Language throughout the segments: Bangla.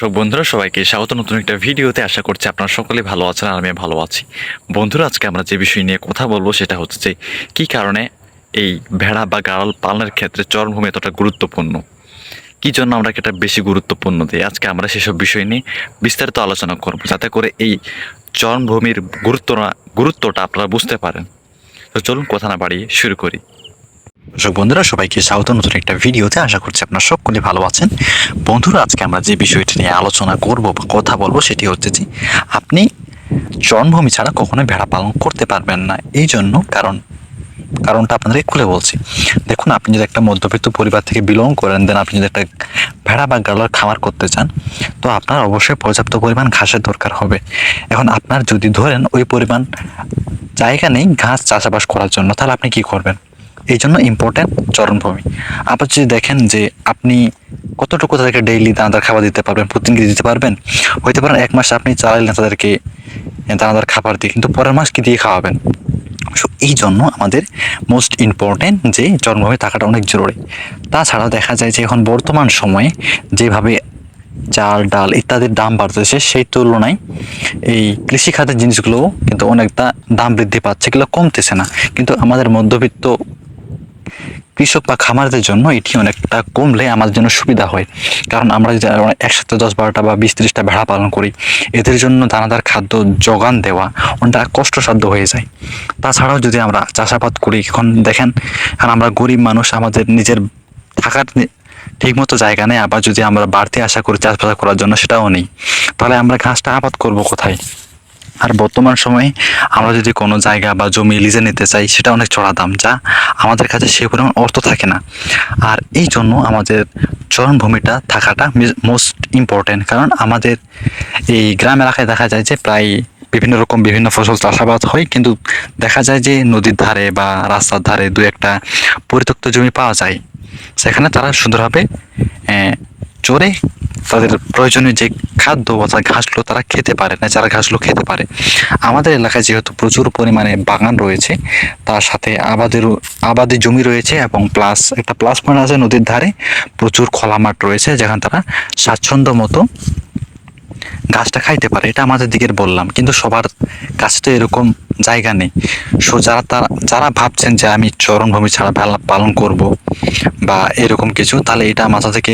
সব বন্ধুরা, সবাইকে স্বাগত। নতুন একটা ভিডিওতে আশা করছি আপনারা সকলে ভালো আছেন আর আমি ভালো আছি। বন্ধুরা, আজকে আমরা যে বিষয় নিয়ে কথা বলব সেটা হচ্ছে যে কী কারণে এই ভেড়া বা গাড়াল পালনের ক্ষেত্রে চরমভূমি এতটা গুরুত্বপূর্ণ? কী জন্য আমরা এটা বেশি গুরুত্বপূর্ণ দিই? আজকে আমরা সেসব বিষয় নিয়ে বিস্তারিত আলোচনা করব, যাতে করে এই চরমভূমির গুরুত্ব গুরুত্বটা আপনারা বুঝতে পারেন। তো চলুন, কথা না বাড়িয়ে শুরু করি। দর্শক বন্ধুরা, সবাইকে স্বাগত। নতুন একটা ভিডিওতে আশা করছি আপনারা সকলে ভালো আছেন। বন্ধুরা, আজকে আমরা যে বিষয়টি নিয়ে আলোচনা করব বা কথা বলব সেটি হচ্ছে যে, আপনি জন্মভূমি ছাড়া কখনোই ভেড়া পালন করতে পারবেন না। এই জন্য কারণ, কারণটা আপনাদের খুলে বলছি। দেখুন, আপনি যদি একটা মধ্যবিত্ত পরিবার থেকে বিলং করেন দেন আপনি যদি একটা ভেড়া বা গালার খামার করতে চান, তো আপনার অবশ্যই পর্যাপ্ত পরিমাণ ঘাসের দরকার হবে। এখন আপনার যদি ধরেন ওই পরিমাণ জায়গা নেই ঘাস চাষাবাস করার জন্য, তাহলে আপনি কি করবেন? এই জন্য ইম্পর্ট্যান্ট চরণভূমি আবার যদি দেখেন যে আপনি কতটুকু তাদেরকে ডেইলি দানাদার খাবার দিতে পারবেন, প্রতিদিন কি দিতে পারবেন? হইতে পারেন এক মাস আপনি চালাইলেন তাদেরকে দানাদার খাবার দিয়ে, কিন্তু পরের মাস কি দিয়ে খাওয়াবেন? সো এই জন্য আমাদের মোস্ট ইম্পর্ট্যান্ট যে জন্মভূমি থাকাটা অনেক জরুরি। তাছাড়াও দেখা যায় যে এখন বর্তমান সময়ে যেভাবে চাল, ডাল ইত্যাদির দাম বাড়তেছে, সেই তুলনায় এই কৃষিখাতের জিনিসগুলোও কিন্তু অনেকটা দাম বৃদ্ধি পাচ্ছে, এগুলো কমতেছে না। কিন্তু আমাদের মধ্যবিত্ত কৃষক বা খামারদের জন্য এটি অনেকটা কমলে আমাদের জন্য সুবিধা হয়। কারণ আমরা একসাথে দশ বারোটা বা বিশ ত্রিশটা ভেড়া পালন করি, এদের জন্য দানাদার খাদ্য যোগান দেওয়া অনেকটা কষ্টসাধ্য হয়ে যায়। তাছাড়াও যদি আমরা চাষাবাদ করি, এখন দেখেন কারণ আমরা গরিব মানুষ, আমাদের নিজের থাকার ঠিকমতো জায়গা নেই, আবার যদি আমরা বাড়তি আশা করি চাষবাস করার জন্য সেটাও নেই। তাহলে আমরা ঘাসটা আবাদ করব কোথায়? আর বর্তমান সময়ে আমরা যদি কোনো জায়গা বা জমি লিজে নিতে চাই, সেটা অনেক চড়া দাম, যা আমাদের কাছে সে পরিমাণ অর্থ থাকে না। আর এই জন্য আমাদের চরণভূমিটা থাকাটা মোস্ট ইম্পর্টেন্ট কারণ আমাদের এই গ্রাম এলাকায় দেখা যায় যে প্রায় বিভিন্ন রকম বিভিন্ন ফসল চাষাবাদ হয়, কিন্তু দেখা যায় যে নদীর ধারে বা রাস্তার ধারে দু একটা পরিত্যক্ত জমি পাওয়া যায়। সেখানে তারা সুন্দরভাবে চড়ে তাদের প্রয়োজনীয় যে খাদ্য অর্থাৎ ঘাসগুলো তারা খেতে পারে ন্যাচারাল ঘাসগুলো খেতে পারে। আমাদের এলাকায় যেহেতু প্রচুর পরিমাণে বাগান রয়েছে, তার সাথে আবাদের, আবাদি জমি রয়েছে এবং প্লাস একটা প্লাস পয়েন্ট আছে নদীর ধারে, প্রচুর খোলা মাঠ রয়েছে যেখানে তারা স্বাচ্ছন্দ্য মতো গাছটা খাইতে পারে, এটা আমাদের দিকের বললাম। কিন্তু সবার কাছে তো এরকম জায়গা নেই। সো যারা তারা, যারা ভাবছেন যে আমি চরণভূমি ছাড়া পালন করব বা এরকম কিছু, তাহলে এটা মাথা থেকে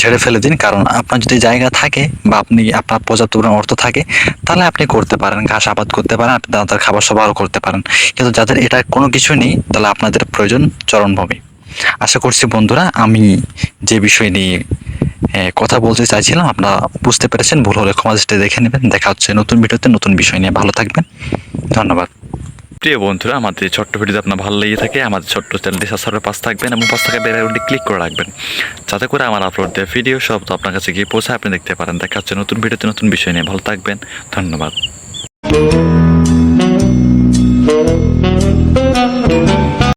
ছেড়ে ফেলে দিন। কারণ আপনার যদি জায়গা থাকে বা আপনি, আপনার পর্যাপ্ত পরিমাণ অর্থ থাকে, তাহলে আপনি করতে পারেন, ঘাস আবাদ করতে পারেন, আপনি দানাদার খাবার সবারও করতে পারেন। কিন্তু যাদের এটা কোনো কিছু নেই, তাহলে আপনাদের প্রয়োজন চরণভূমি আশা করছি বন্ধুরা, আমি যে বিষয় নিয়ে কথা বলতে চাইছিলাম, আপনারা বুঝতে পেরেছেন, ভুল হলে ক্ষমা দেখে নেবেন। দেখা হচ্ছে নতুন ভিডিওতে নতুন বিষয় নিয়ে। ভালো থাকবেন। ধন্যবাদ। প্রিয় বন্ধুরা, আমাদের ছোট্ট ভিডিওতে আপনার ভালো লেগে থাকে, আমাদের ছোট্ট চ্যানেলটি সাবস্ক্রাইব পাশ থাকবেন এবং পাশ থাকা বেলাইকনটি ক্লিক করে রাখবেন। যাতে করে আমার আপলোড দেওয়া ভিডিও সব তো আপনার কাছে গিয়ে পৌঁছায়, আপনি দেখতে পারেন। দেখা হচ্ছে নতুন ভিডিওতে নতুন বিষয় নিয়ে। ভালো থাকবেন। ধন্যবাদ।